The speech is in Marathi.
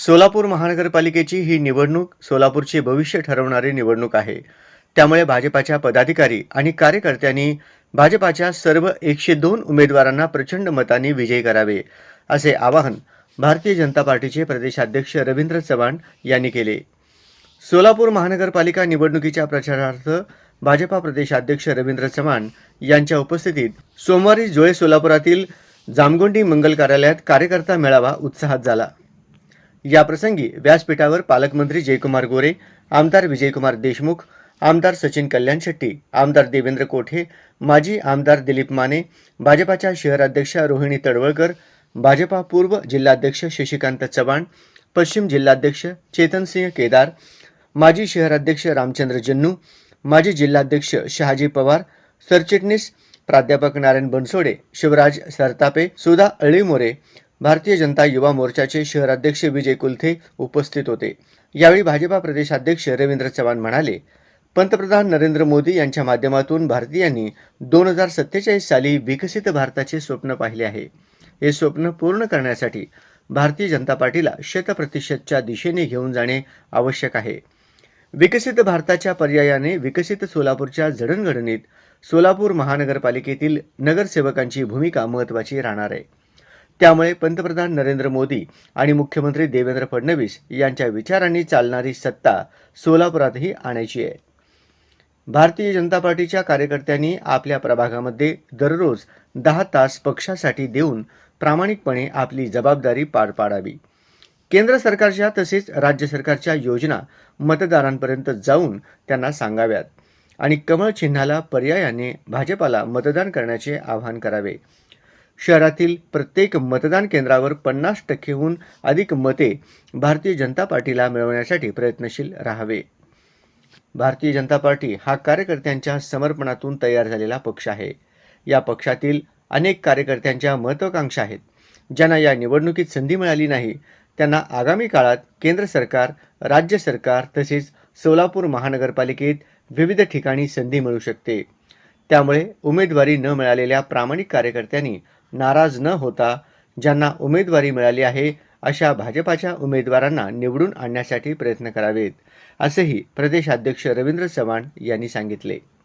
सोलापूर महानगरपालिकेची ही निवडणूक सोलापूरचे भविष्य ठरवणारी निवडणूक आहे. त्यामुळे भाजपाच्या पदाधिकारी आणि कार्यकर्त्यांनी भाजपाच्या सर्व एकशे दोन उमेदवारांना प्रचंड मतांनी विजयी करावे असे आवाहन भारतीय जनता पार्टीचे प्रदेशाध्यक्ष रवींद्र चव्हाण यांनी केले. सोलापूर महानगरपालिका निवडणुकीच्या प्रचारार्थ भाजपा प्रदेशाध्यक्ष रवींद्र चव्हाण यांच्या उपस्थितीत सोमवारी जोळे सोलापुरातील जामगोंडी मंगल कार्यालयात कार्यकर्ता मेळावा उत्साहात झाला. याप्रसंगी व्यासपीठावर पालकमंत्री जयकुमार गोरे आमदार विजयकुमार देशमुख आमदार सचिन कल्याण शेट्टी आमदार देवेंद्र कोठे माजी आमदार दिलीप माने भाजपाच्या शहराध्यक्षा रोहिणी तडवळकर भाजपा पूर्व जिल्हाध्यक्ष शशिकांत चव्हाण पश्चिम जिल्हाध्यक्ष चेतनसिंह केदार माजी शहराध्यक्ष रामचंद्र जन्नू माजी जिल्हाध्यक्ष शहाजी पवार सरचिटणीस प्राध्यापक नारायण बनसोडे शिवराज सरतापे सुधा अळीमोरे भारतीय जनता युवा मोर्चाचे शहराध्यक्ष विजय कुलथे उपस्थित होते. यावेळी भाजपा प्रदेशाध्यक्ष रवींद्र चव्हाण म्हणाले पंतप्रधान नरेंद्र मोदी यांच्या माध्यमातून भारतीयांनी दोन हजार सत्तेचाळीस साली विकसित भारताचे स्वप्न पाहिले आहे. हे स्वप्न पूर्ण करण्यासाठी भारतीय जनता पार्टीला शतप्रतिशतच्या दिशेने घेऊन जाणे आवश्यक आहे. विकसित भारताच्या पर्यायाने विकसित सोलापूरच्या जडणघडणीत सोलापूर महानगरपालिकेतील नगरसेवकांची भूमिका महत्त्वाची राहणार आहे. त्यामुळे पंतप्रधान नरेंद्र मोदी आणि मुख्यमंत्री देवेंद्र फडणवीस यांच्या विचारांनी चालणारी सत्ता सोलापुरातही आणायची आहे. भारतीय जनता पार्टीच्या कार्यकर्त्यांनी आपल्या प्रभागामध्ये दररोज दहा तास पक्षासाठी देऊन प्रामाणिकपणे आपली जबाबदारी पार पाडावी. केंद्र सरकारच्या तसेच राज्य सरकारच्या योजना मतदारांपर्यंत जाऊन त्यांना सांगाव्यात आणि कमळ चिन्हाला पर्यायाने भाजपाला मतदान करण्याचे आवाहन करावे. शहरातील प्रत्येक मतदान केंद्रावर पन्नास टक्केहून अधिक मते भारतीय जनता पार्टीला मिळवण्यासाठी प्रयत्नशील राहावे. भारतीय जनता पार्टी हा कार्यकर्त्यांच्या समर्पणातून तयार झालेला पक्ष आहे. या पक्षातील अनेक कार्यकर्त्यांच्या महत्वाकांक्षा आहेत. ज्यांना या निवडणुकीत संधी मिळाली नाही त्यांना आगामी काळात केंद्र सरकार राज्य सरकार तसेच सोलापूर महानगरपालिकेत विविध ठिकाणी संधी मिळू शकते. त्यामुळे उमेदवारी न मिळालेल्या प्रामाणिक कार्यकर्त्यांनी नाराज न होता ज्यांना उमेदवारी मिळाली आहे अशा भाजपाच्या उमेदवारांना निवडून आणण्यासाठी प्रयत्न करावेत असेही प्रदेशाध्यक्ष रवींद्र चव्हाण यांनी सांगितले.